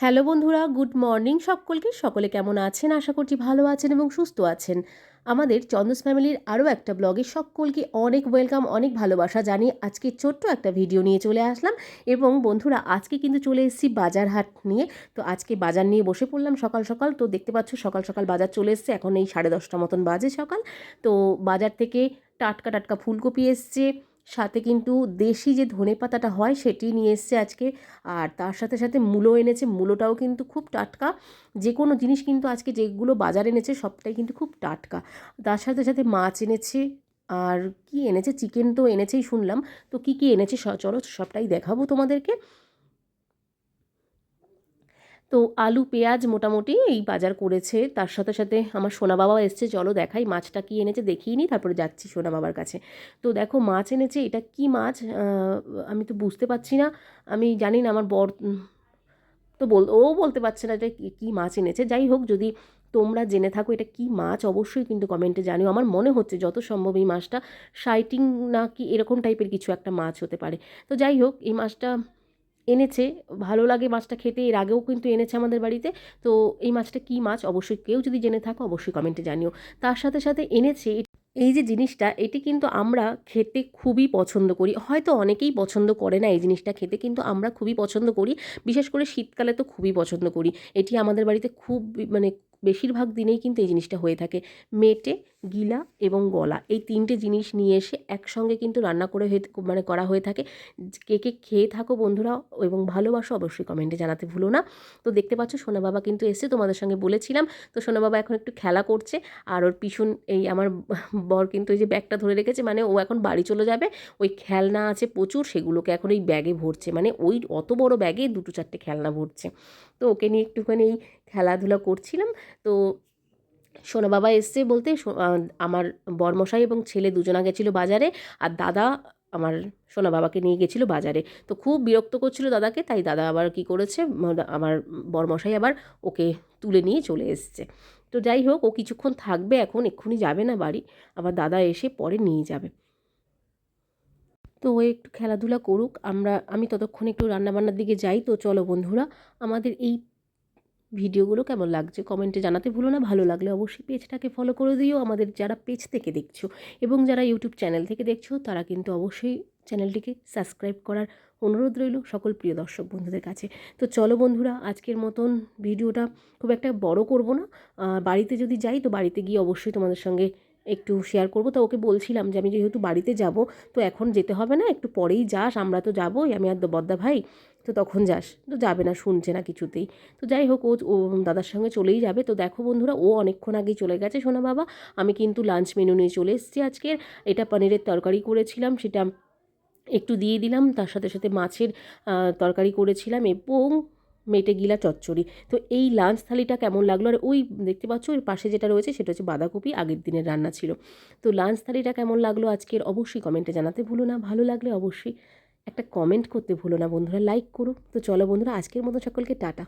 Hello বন্ধুরা, good morning সকলকে। সকলে কেমন আছেন? আশা করছি ভালো আছেন এবং সুস্থ আছেন। আমাদের চন্দস ফ্যামিলির আরও একটা ব্লগে সকলকে অনেক ওয়েলকাম, অনেক ভালোবাসা জানি আজকে ছোট্ট একটা ভিডিও নিয়ে চলে আসলাম। এবং বন্ধুরা, আজকে কিন্তু চলে এসেছি বাজার হাট নিয়ে। তো আজকে বাজার নিয়ে বসে পড়লাম সকাল সকাল। তো দেখতে পাচ্ছ, সকাল সকাল বাজার চলে এসছে। এখন এই সাড়ে দশটা মতন বাজে সকাল। তো বাজার থেকে টাটকা টাটকা ফুলকপি এসছে। সাথে কিন্তু দেশি যে ধনে পাতাটা হয় সেটি নিয়ে এসছে আজকে। আর তার সাথে সাথে মূলো এনেছে, মূলোটাও কিন্তু খুব টাটকা। যে কোনো জিনিস কিন্তু আজকে যেগুলো বাজার এনেছে সবটাই কিন্তু খুব টাটকা। তার সাথে সাথে মাছ এনেছে, আর কি এনেছে? চিকেন তো এনেছেই শুনলাম। তো কি কি এনেছে? চলো সবটাই দেখাবো তোমাদেরকে। তো আলু, পেঁয়াজ মোটামুটি এই বাজার করেছে। তার সাথে সাথে আমার সোনা বাবাও এসছে, চলো দেখাই মাছটা কি এনেছে, দেখিয়ে নিই তারপরে যাচ্ছি সোনা বাবার কাছে। তো দেখো মাছ এনেছে, এটা কি মাছ? আমি তো বুঝতে পারছি না। আমি জানি না, আমার বর তো বল, ও বলতে পারছে না এটা কি- মাছ এনেছে। যাই হোক, যদি তোমরা জেনে থাকো এটা কি মাছ, অবশ্যই কিন্তু কমেন্টে জানিও। আমার মনে হচ্ছে যত সম্ভব এই মাছটা সাইটিং না কি এরকম টাইপের কিছু একটা মাছ হতে পারে। তো যাই হোক, এই মাছটা এনেছে, ভালো লাগে মাছটা খেতে, এর আগেও কিন্তু এনেছে আমাদের বাড়িতে। তো এই মাছটা কী মাছ অবশ্যই কেউ যদি জেনে থাকো অবশ্যই কমেন্টে জানিও। তার সাথে সাথে এনেছে এই যে জিনিসটা, এটি কিন্তু আমরা খেতে খুবই পছন্দ করি। হয়তো অনেকেই পছন্দ করে না এই জিনিসটা খেতে, কিন্তু আমরা খুবই পছন্দ করি। বিশেষ করে শীতকালে তো খুবই পছন্দ করি। এটি আমাদের বাড়িতে খুব মানে বেশিরভাগ দিনেই কিন্তু এই জিনিসটা হয়ে থাকে। মেটে গিলা এবং গলা, এই তিনটে জিনিস নিয়ে এসে একসঙ্গে কিন্তু রান্না করে হয়ে মানে করা হয়ে থাকে। কে কে খেয়ে থাকো বন্ধুরা এবং ভালোবাসো অবশ্যই কমেন্টে জানাতে ভুলো না। তো দেখতে পাচ্ছ সোনা বাবা কিন্তু এসে তোমাদের সঙ্গে বলেছিলাম। তো সোনা বাবা এখন একটু খেলা করছে আর ওর পিছন এই আমার বর কিন্তু এই যে ব্যাগটা ধরে রেখেছে মানে ও এখন বাড়ি চলে যাবে। ওই খেলনা আছে প্রচুর, সেগুলোকে এখন এই ব্যাগে ভরছে। মানে ওই অত বড় ব্যাগে দুটো চারটে খেলনা ভরছে। তো ওকে নিয়ে একটুখানি এই খেলাধুলা করছিলাম। তো সোনা বাবা এসছে বলতে আমার বরমশাই এবং ছেলে দুজনা গেছিল বাজারে আর দাদা আমার সোনা বাবাকে নিয়ে গেছিল বাজারে। তো খুব বিরক্ত করছিল দাদাকে, তাই দাদা আবার কি করেছে আমার বরমশাই আবার ওকে তুলে নিয়ে চলে এসছে। তো যাই হোক, ও কিছুক্ষণ থাকবে এখন, এক্ষুনি যাবে না বাড়ি, আবার দাদা এসে পরে নিয়ে যাবে। তো ও একটু খেলাধুলা করুক, আমরা, আমি ততক্ষণ একটু রান্নাবান্নার দিকে যাই। তো চলো বন্ধুরা, আমাদের এই ভিডিওগুলো কেমন লাগছে কমেন্টে জানাতে ভুলো না। ভালো লাগলে অবশ্যই পেজটাকে ফলো করে দিও। আমাদের যারা পেজ থেকে দেখছ এবং যারা ইউটিউব চ্যানেল থেকে দেখছ, তারা কিন্তু অবশ্যই চ্যানেলটিকে সাবস্ক্রাইব করার অনুরোধ রইল সকল প্রিয় দর্শক বন্ধুদের কাছে। তো চলো বন্ধুরা, আজকের মতন ভিডিওটা খুব একটা বড় করব না। বাড়িতে যদি যাই, তো বাড়িতে গিয়ে অবশ্যই তোমাদের সঙ্গে একটু শেয়ার করব। তো ওকে বলছিলাম যে আমি যেহেতু বাড়িতে যাব, তো এখন যেতে হবে না, একটু পরেই যাস, আমরা তো যাবোই, আমি আর বদ্দা ভাই। তো তখন যাস। তো যাবে না, শুনছে না কিছুতেই। তো যাই হোক, ও দাদার সঙ্গে চলেই যাবে। তো দেখো বন্ধুরা, ও অনেকক্ষণ আগেই চলে গেছে সোনা বাবা। আমি কিন্তু লাঞ্চ মেনু নিয়ে চলে এসেছি আজকের এটা পনিরের তরকারি করেছিলাম, সেটা একটু দিয়ে দিলাম। তার সাথে সাথে মাছের তরকারি করেছিলাম এবং মেটে গিলা চচ্চড়ি। তো এই লাঞ্চ থালিটা কেমন লাগল? আর ওই দেখতে পাচ্ছ ওর পাশে যেটা রয়েছে, সেটা হচ্ছে বাঁধাকপি, আগের দিনের রান্না ছিল। তো লাঞ্চ থালিটা কেমন লাগল আজকের? অবশ্যই কমেন্টে জানাতে ভুলো না। ভালো লাগলে অবশ্যই একটা কমেন্ট করতে ভুলো না বন্ধুরা লাইক করো। তো চলো বন্ধুরা, আজকের মতো সকলকে টাটা।